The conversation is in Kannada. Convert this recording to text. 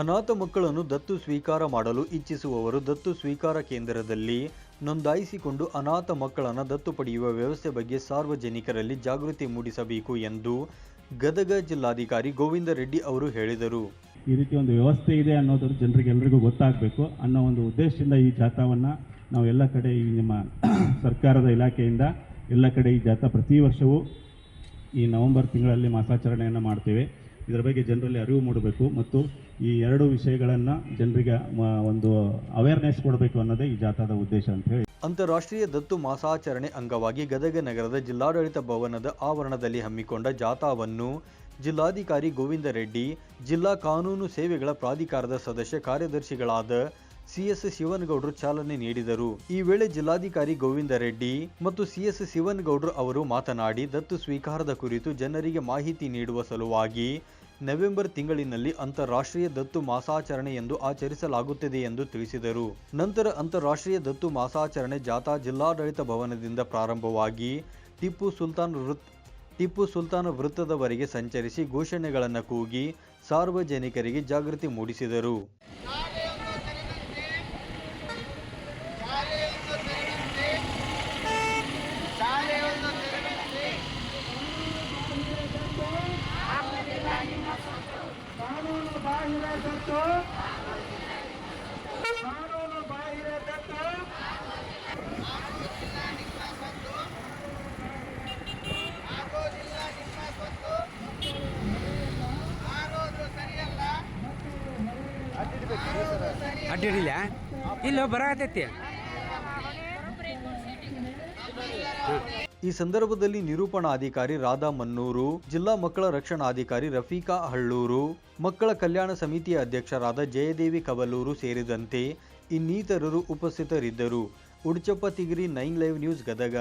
ಅನಾಥ ಮಕ್ಕಳನ್ನು ದತ್ತು ಸ್ವೀಕಾರ ಮಾಡಲು ಇಚ್ಛಿಸುವವರು ದತ್ತು ಸ್ವೀಕಾರ ಕೇಂದ್ರದಲ್ಲಿ ನೋಂದಾಯಿಸಿಕೊಂಡು ಅನಾಥ ಮಕ್ಕಳನ್ನು ದತ್ತು ಪಡೆಯುವ ವ್ಯವಸ್ಥೆ ಬಗ್ಗೆ ಸಾರ್ವಜನಿಕರಲ್ಲಿ ಜಾಗೃತಿ ಮೂಡಿಸಬೇಕು ಎಂದು ಗದಗ ಜಿಲ್ಲಾಧಿಕಾರಿ ಗೋವಿಂದ ರೆಡ್ಡಿ ಅವರು ಹೇಳಿದರು. ಈ ರೀತಿ ಒಂದು ವ್ಯವಸ್ಥೆ ಇದೆ ಅನ್ನೋದ್ರ ಜನರಿಗೆ ಎಲ್ಲರಿಗೂ ಗೊತ್ತಾಗಬೇಕು ಅನ್ನೋ ಒಂದು ಉದ್ದೇಶದಿಂದ ಈ ಜಾಥಾವನ್ನು ನಾವು ಎಲ್ಲ ಕಡೆ ಈ ನಿಮ್ಮ ಸರ್ಕಾರದ ಇಲಾಖೆಯಿಂದ ಎಲ್ಲ ಕಡೆ ಈ ಜಾಥಾ ಪ್ರತಿ ವರ್ಷವೂ ಈ ನವೆಂಬರ್ ತಿಂಗಳಲ್ಲಿ ಮಾಸಾಚರಣೆಯನ್ನು ಮಾಡ್ತೇವೆ. ಇದರ ಬಗ್ಗೆ ಜನರಲ್ಲಿ ಅರಿವು ಮೂಡಬೇಕು ಮತ್ತು ಈ ಎರಡು ವಿಷಯಗಳನ್ನು ಜನರಿಗೆ ಒಂದು ಅವೇರ್ನೆಸ್ ಕೊಡಬೇಕು ಅನ್ನೋದೇ ಈ ಜಾಥಾದ ಉದ್ದೇಶ ಅಂತ ಹೇಳಿ. ಅಂತಾರಾಷ್ಟ್ರೀಯ ದತ್ತು ಮಾಸಾಚರಣೆ ಅಂಗವಾಗಿ ಗದಗ ನಗರದ ಜಿಲ್ಲಾಡಳಿತ ಭವನದ ಆವರಣದಲ್ಲಿ ಹಮ್ಮಿಕೊಂಡ ಜಾಥಾವನ್ನು ಜಿಲ್ಲಾಧಿಕಾರಿ ಗೋವಿಂದ ರೆಡ್ಡಿ, ಜಿಲ್ಲಾ ಕಾನೂನು ಸೇವೆಗಳ ಪ್ರಾಧಿಕಾರದ ಸದಸ್ಯ ಕಾರ್ಯದರ್ಶಿಗಳಾದ ಸಿಎಸ್ ಶಿವನಗೌಡರು ಚಾಲನೆ ನೀಡಿದರು. ಈ ವೇಳೆ ಜಿಲ್ಲಾಧಿಕಾರಿ ಗೋವಿಂದ ರೆಡ್ಡಿ ಮತ್ತು ಸಿಎಸ್ ಶಿವನಗೌಡರು ಅವರು ಮಾತನಾಡಿ, ದತ್ತು ಸ್ವೀಕಾರದ ಕುರಿತು ಜನರಿಗೆ ಮಾಹಿತಿ ನೀಡುವ ಸಲುವಾಗಿ ನವೆಂಬರ್ ತಿಂಗಳಿನಲ್ಲಿ ಅಂತಾರಾಷ್ಟ್ರೀಯ ದತ್ತು ಮಾಸಾಚರಣೆ ಎಂದು ಆಚರಿಸಲಾಗುತ್ತದೆ ಎಂದು ತಿಳಿಸಿದರು. ನಂತರ ಅಂತಾರಾಷ್ಟ್ರೀಯ ದತ್ತು ಮಾಸಾಚರಣೆ ಜಾಥಾ ಜಿಲ್ಲಾಡಳಿತ ಭವನದಿಂದ ಪ್ರಾರಂಭವಾಗಿ ಟಿಪ್ಪು ಸುಲ್ತಾನ್ ವೃತ್, ಟಿಪ್ಪು ಸುಲ್ತಾನ್ ವೃತ್ತದವರೆಗೆ ಸಂಚರಿಸಿ ಘೋಷಣೆಗಳನ್ನು ಕೂಗಿ ಸಾರ್ವಜನಿಕರಿಗೆ ಜಾಗೃತಿ ಮೂಡಿಸಿದರು. ಕಾನೂನು ಬಾಹಿರ ದತ್ತು. ಕಾನೂನು ಬಾಹಿರ ದತ್ತು. ಅಡ್ಡಿಡಿಲ್ಲ. ಇಲ್ಲ ಬರಾಕತೈತಿ ಈ ಸಂದರ್ಭದಲ್ಲಿ ನಿರೂಪಣಾಧಿಕಾರಿ ರಾಧಾ ಮನ್ನೂರು, ಜಿಲ್ಲಾ ಮಕ್ಕಳ ರಕ್ಷಣಾಧಿಕಾರಿ ರಫೀಕಾ ಹಳ್ಳೂರು, ಮಕ್ಕಳ ಕಲ್ಯಾಣ ಸಮಿತಿಯ ಅಧ್ಯಕ್ಷರಾದ ಜಯದೇವಿ ಕಬಲೂರು ಸೇರಿದಂತೆ ಇನ್ನಿತರರು ಉಪಸ್ಥಿತರಿದ್ದರು. Udachappa Tigiri nine live news Gadag